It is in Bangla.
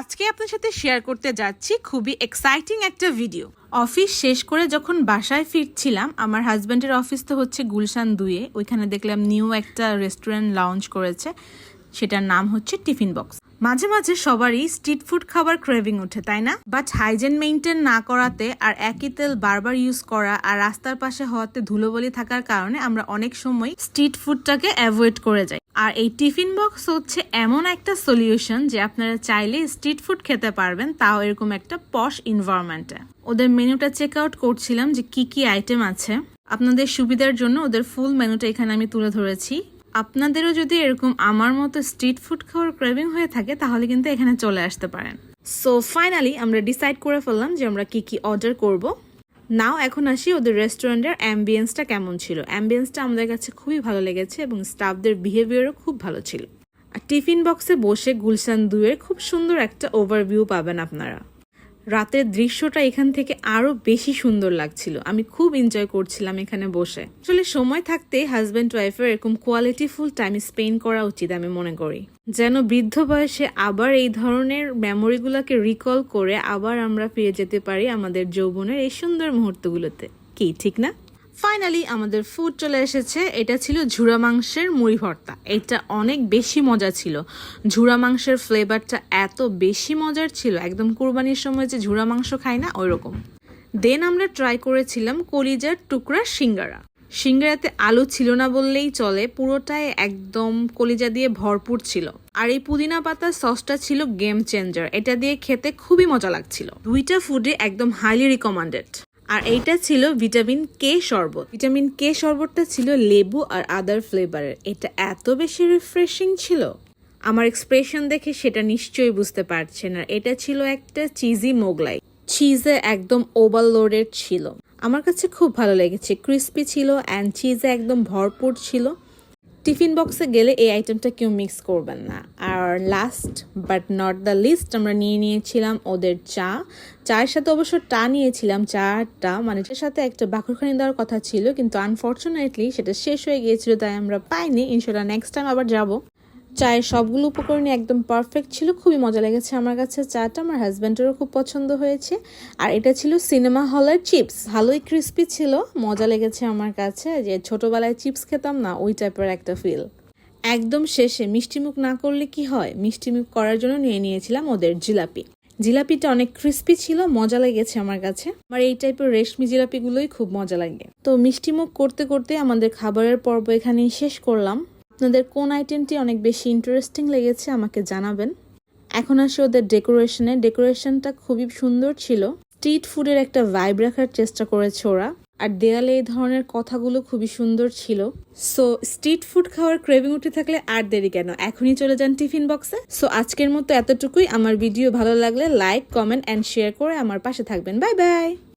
আজকে আপনার সাথে শেয়ার করতে যাচ্ছি খুবই এক্সাইটিং একটা ভিডিও অফিস শেষ করে যখন বাসায় ফিরছিলাম, আমার হাজব্যান্ডের অফিস তো হচ্ছে গুলশান দুয়ে ওইখানে দেখলাম নিউ একটা রেস্টুরেন্ট লঞ্চ করেছে, সেটার নাম হচ্ছে টিফিন বক্স মাঝে মাঝে সবারই স্ট্রিট ফুড খাবার ক্রেভিং ওঠে, তাই না? বাট হাইজেন মেনটেন না করাতে আর একই তেল বারবার ইউজ করা আর রাস্তার পাশে হওয়াতে ধুলোবলি থাকার কারণে আমরা অনেক সময় স্ট্রিট ফুডটাকে অ্যাভয়েড করে যাই। আর এই টিফিন বক্স হচ্ছে এমন একটা সলিউশন যে আপনারা চাইলে স্ট্রিট ফুড খেতে পারবেন, তাও এরকম একটা পশ ইনভায়রনমেন্টে ওদের মেনুটা চেক আউট করছিলাম যে কি কি আইটেম আছে। আপনাদের সুবিধার জন্য ওদের ফুল মেনুটা এখানে আমি তুলে ধরেছি। আপনাদেরও যদি এরকম আমার মতো স্ট্রিট ফুড খাওয়ার ক্রেভিং হয়ে থাকে, তাহলে কিন্তু এখানে চলে আসতে পারেন। সো ফাইনালি আমরা ডিসাইড করে ফেললাম যে আমরা কি কি অর্ডার করব। নাও এখন আসি ওদের রেস্টুরেন্টের অ্যাম্বিয়েন্সটা কেমন ছিল। অ্যাম্বিয়েন্সটা আমাদের কাছে খুবই ভালো লেগেছে এবং স্টাফদের বিহেভিয়ারও খুব ভালো ছিল। আর টিফিন বক্সে বসে গুলশান দুয়ের খুব সুন্দর একটা ওভারভিউ পাবেন আপনারা। রাতের দৃশ্যটা এখান থেকে আরও বেশি সুন্দর লাগছিল। আমি খুব এনজয় করছিলাম এখানে বসে। আসলে সময় থাকতে হাজব্যান্ড ওয়াইফের এরকম কোয়ালিটি ফুল টাইম স্পেন্ড করা উচিত আমি মনে করি। যেন বৃদ্ধ বয়সে আবার এই ধরনের মেমোরিগুলোকে রিকল করে আবার আমরা ফিরে যেতে পারি আমাদের যৌবনের এই সুন্দর মুহূর্তগুলোতে। কি, ঠিক না? ফাইনালি আমাদের ফুড চলে এসেছে। এটা ছিল ঝুরা মাংসের মুড়ি ভর্তা। এটা অনেক বেশি মজা ছিল। ঝুরা মাংসের ফ্লেভারটা এত বেশি মজার ছিল। একদম কুরবানির সময় যে ঝুরা মাংস খাই না ওই রকম দেন আমরা ট্রাই করেছিলাম কলিজার টুকরা সিঙ্গারা। সিঙ্গারাতে আলু ছিল না বললেই চলে, পুরোটাই একদম কলিজা দিয়ে ভরপুর ছিল। আর এই পুদিনা পাতার সসটা ছিল গেম চেঞ্জার এটা দিয়ে খেতে খুবই মজা লাগছিল। দুইটা ফুডে একদম হাইলি রিকমেন্ডেড আর এইটা ছিল ভিটামিন কে শরবত। ভিটামিন কে শরবতটা ছিল লেবু আর আদার ফ্লেভারের এটা এত বেশি রিফ্রেশিং ছিল। আমার এক্সপ্রেশন দেখে সেটা নিশ্চয়ই বুঝতে পারছেন। আর এটা ছিল একটা চিজি মোগলাই। চিজে একদম ওভারলোডেড ছিল। আমার কাছে খুব ভালো লেগেছে। ক্রিস্পি ছিল অ্যান্ড চিজে একদম ভরপুর ছিল। টিফিন বক্সে গেলে এই আইটেমটা কেউ মিক্স করবেন না। আর last but not the least আমরা নিয়ে নিয়েছিলাম ওদের চা। চায়ের সাথে অবশ্য টা নিয়েছিলাম, চাটা মানে এর সাথে একটা বাকুরখানি দেওয়ার কথা ছিল, কিন্তু আনফর্চুনেটলি সেটা শেষ হয়ে গিয়েছিল, তাই আমরা পাইনি। ইনশাল্লাহ নেক্সট টাইম আবার যাব। চায়ের সবগুলো উপকরণই একদম পারফেক্ট ছিল, খুবই মজা লেগেছে আমার কাছে। চাটা আমার হাজব্যান্ডেরও খুব পছন্দ হয়েছে। আর এটা ছিল সিনেমা হলের চিপস ভালোই ক্রিস্পি ছিল, মজা লেগেছে আমার কাছে। যে ছোটবেলায় চিপস খেতাম না, ওই টাইপের একটা ফিল একদম শেষে মিষ্টিমুখ না করলে কি হয়? মিষ্টিমুখ করার জন্য নিয়ে নিয়েছিলাম ওদের জিলাপি। জিলাপিটা অনেক ক্রিস্পি ছিল, মজা লেগেছে আমার কাছে। আমার এই টাইপের রেশমি জিলাপিগুলোই খুব মজা লাগে। তো মিষ্টিমুখ করতে করতে আমাদের খাবারের পর্ব এখানেই শেষ করলাম। আপনাদের কোন আইটেমটি অনেক বেশি ইন্টারেস্টিং লেগেছে আমাকে জানাবেন। এখন আসি ওদের ডেকোরেশনে ডেকোরেশনটা খুবই সুন্দর ছিল। স্ট্রিট ফুডের একটা ভাইব রাখার চেষ্টা করেছে ওরা। আর দেয়ালে এই ধরনের কথাগুলো খুবই সুন্দর ছিল। সো স্ট্রিট ফুড খাওয়ার ক্রেভিং উঠে থাকলে আর দেরি কেন? এখনই চলে যান টিফিন বক্সে সো আজকের মতো এতটুকুই। আমার ভিডিও ভালো লাগলে লাইক কমেন্ট অ্যান্ড শেয়ার করে আমার পাশে থাকবেন। Bye bye